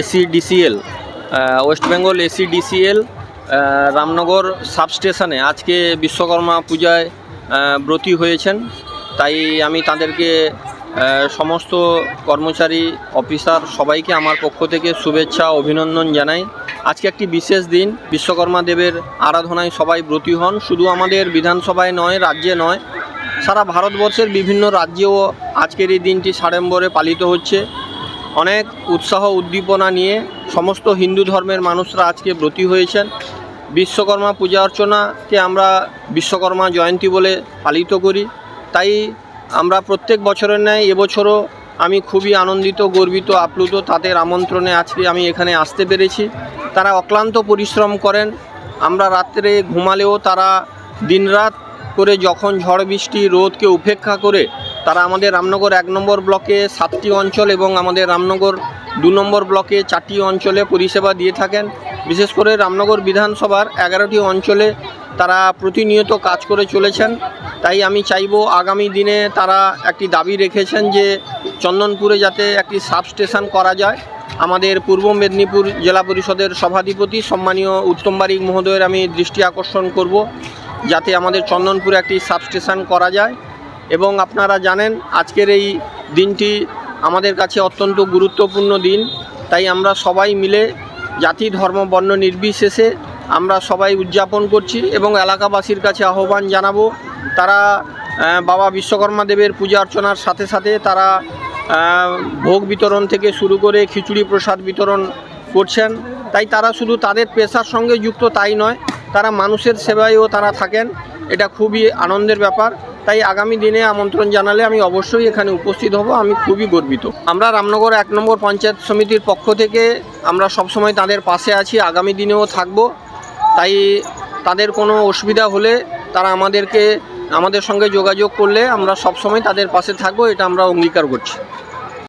SEDCL West Bengal SEDCL Ramnagar সাবস্টেশনে আজকে বিশ্বকর্মা পূজায় ব্রতী হয়েছেন। তাই আমি তাদেরকে সমস্ত কর্মচারী, অফিসার সবাইকে আমার পক্ষ থেকে শুভেচ্ছা, অভিনন্দন জানাই। আজকে একটি বিশেষ দিন, বিশ্বকর্মা দেবের আরাধনায় সবাই ব্রতী হন। শুধু আমাদের বিধানসভায় নয়, রাজ্যে নয়, সারা ভারতবর্ষের বিভিন্ন রাজ্যেও আজকের এই দিনটি সাড়ম্বরে পালিত হচ্ছে। অনেক উৎসাহ উদ্দীপনা নিয়ে সমস্ত হিন্দু ধর্মের মানুষরা আজকে ব্রতী হয়েছেন। বিশ্বকর্মা পূজা অর্চনাকে আমরা বিশ্বকর্মা জয়ন্তী বলে পালিত করি। তাই আমরা প্রত্যেক বছরের ন্যায় এবছরও আমি খুবই আনন্দিত, গর্বিত, আপ্লুত তাদের আমন্ত্রণে আজকে আমি এখানে আসতে পেরেছি। তারা অক্লান্ত পরিশ্রম করেন। আমরা রাত্রে ঘুমালেও তারা দিনরাত করে যখন ঝড় বৃষ্টি রোদকে উপেক্ষা করে তারা আমাদের রামনগর এক নম্বর ব্লকে সাতটি অঞ্চল এবং আমাদের রামনগর দু নম্বর ব্লকে চারটি অঞ্চলে পরিষেবা দিয়ে থাকেন। বিশেষ করে রামনগর বিধানসভার এগারোটি অঞ্চলে তারা প্রতিনিয়ত কাজ করে চলেছেন। তাই আমি চাইব আগামী দিনে তারা একটি দাবি রেখেছেন যে চন্দনপুরে যাতে একটি সাবস্টেশন করা যায়। আমাদের পূর্ব মেদিনীপুর জেলা পরিষদের সভাধিপতি সম্মানীয় উত্তম বারিক মহোদয়ের আমি দৃষ্টি আকর্ষণ করব। যাতে আমাদের চন্দনপুরে একটি সাবস্টেশন করা যায়। এবং আপনারা জানেন আজকের এই দিনটি আমাদের কাছে অত্যন্ত গুরুত্বপূর্ণ দিন। তাই আমরা সবাই মিলে জাতি, ধর্ম, বর্ণ নির্বিশেষে আমরা সবাই উদযাপন করছি এবং এলাকাবাসীর কাছে আহ্বান জানাব। তারা বাবা বিশ্বকর্মা দেবের পূজা অর্চনার সাথে সাথে তারা ভোগ বিতরণ থেকে শুরু করে খিচুড়ি প্রসাদ বিতরণ করছেন। তাই তারা শুধু তাদের পেশার সঙ্গে যুক্ত তাই নয়, তারা মানুষের সেবায়ও তারা থাকেন। এটা খুবই আনন্দের ব্যাপার। তাই আগামী দিনে আমন্ত্রণ জানালে আমি অবশ্যই এখানে উপস্থিত হব, আমি খুবই গর্বিত। আমরা রামনগর এক নম্বর পঞ্চায়েত সমিতির পক্ষ থেকে আমরা সবসময় তাদের পাশে আছি, আগামী দিনেও থাকব। তাই তাদের কোনো অসুবিধা হলে তারা আমাদেরকে, আমাদের সঙ্গে যোগাযোগ করলে আমরা সবসময় তাদের পাশে থাকব, এটা আমরা অঙ্গীকার করছি।